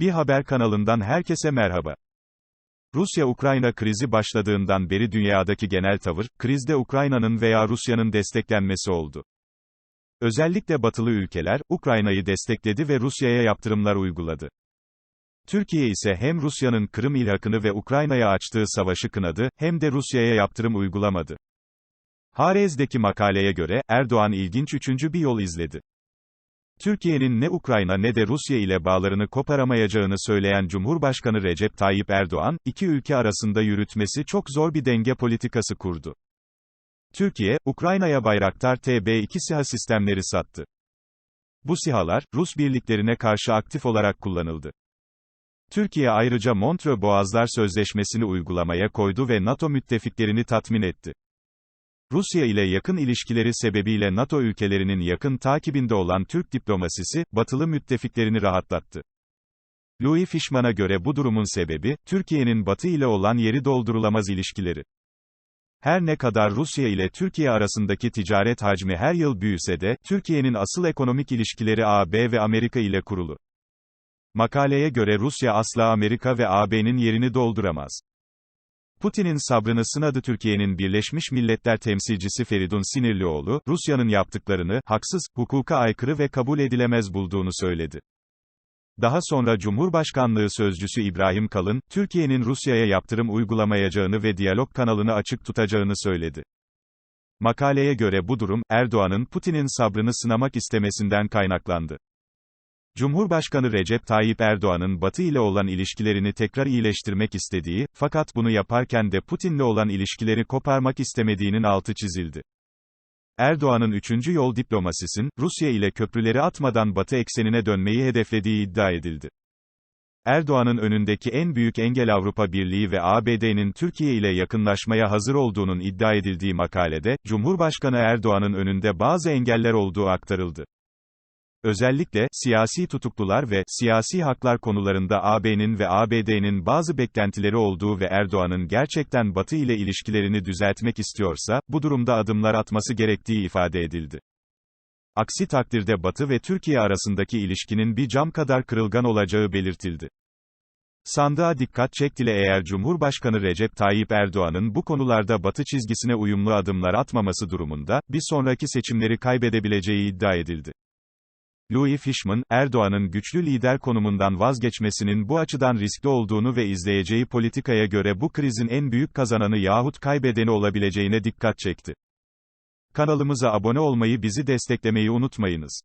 Bir haber kanalından herkese merhaba. Rusya-Ukrayna krizi başladığından beri dünyadaki genel tavır, krizde Ukrayna'nın veya Rusya'nın desteklenmesi oldu. Özellikle batılı ülkeler, Ukrayna'yı destekledi ve Rusya'ya yaptırımlar uyguladı. Türkiye ise hem Rusya'nın Kırım ilhakını ve Ukrayna'ya açtığı savaşı kınadı, hem de Rusya'ya yaptırım uygulamadı. Harez'deki makaleye göre, Erdoğan ilginç üçüncü bir yol izledi. Türkiye'nin ne Ukrayna ne de Rusya ile bağlarını koparamayacağını söyleyen Cumhurbaşkanı Recep Tayyip Erdoğan, iki ülke arasında yürütmesi çok zor bir denge politikası kurdu. Türkiye, Ukrayna'ya Bayraktar TB2 SİHA sistemleri sattı. Bu SİHA'lar, Rus birliklerine karşı aktif olarak kullanıldı. Türkiye ayrıca Montreux Boğazlar Sözleşmesi'ni uygulamaya koydu ve NATO müttefiklerini tatmin etti. Rusya ile yakın ilişkileri sebebiyle NATO ülkelerinin yakın takibinde olan Türk diplomasisi, batılı müttefiklerini rahatlattı. Louis Fishman'a göre bu durumun sebebi, Türkiye'nin Batı ile olan yeri doldurulamaz ilişkileri. Her ne kadar Rusya ile Türkiye arasındaki ticaret hacmi her yıl büyüse de, Türkiye'nin asıl ekonomik ilişkileri AB ve Amerika ile kurulu. Makaleye göre Rusya asla Amerika ve AB'nin yerini dolduramaz. Putin'in sabrını sınadı Türkiye'nin Birleşmiş Milletler temsilcisi Feridun Sinirlioğlu, Rusya'nın yaptıklarını, haksız, hukuka aykırı ve kabul edilemez bulduğunu söyledi. Daha sonra Cumhurbaşkanlığı Sözcüsü İbrahim Kalın, Türkiye'nin Rusya'ya yaptırım uygulamayacağını ve diyalog kanalını açık tutacağını söyledi. Makaleye göre bu durum, Erdoğan'ın Putin'in sabrını sınamak istemesinden kaynaklandı. Cumhurbaşkanı Recep Tayyip Erdoğan'ın Batı ile olan ilişkilerini tekrar iyileştirmek istediği, fakat bunu yaparken de Putin'le olan ilişkileri koparmak istemediğinin altı çizildi. Erdoğan'ın üçüncü yol diplomasisin, Rusya ile köprüleri atmadan Batı eksenine dönmeyi hedeflediği iddia edildi. Erdoğan'ın önündeki en büyük engel Avrupa Birliği ve ABD'nin Türkiye ile yakınlaşmaya hazır olduğunun iddia edildiği makalede, Cumhurbaşkanı Erdoğan'ın önünde bazı engeller olduğu aktarıldı. Özellikle, siyasi tutuklular ve siyasi haklar konularında AB'nin ve ABD'nin bazı beklentileri olduğu ve Erdoğan'ın gerçekten Batı ile ilişkilerini düzeltmek istiyorsa, bu durumda adımlar atması gerektiği ifade edildi. Aksi takdirde Batı ve Türkiye arasındaki ilişkinin bir cam kadar kırılgan olacağı belirtildi. Sandığa dikkat çektile eğer Cumhurbaşkanı Recep Tayyip Erdoğan'ın bu konularda Batı çizgisine uyumlu adımlar atmaması durumunda, bir sonraki seçimleri kaybedebileceği iddia edildi. Louis Fishman, Erdoğan'ın güçlü lider konumundan vazgeçmesinin bu açıdan riskli olduğunu ve izleyeceği politikaya göre bu krizin en büyük kazananı yahut kaybedeni olabileceğine dikkat çekti. Kanalımıza abone olmayı bizi desteklemeyi unutmayınız.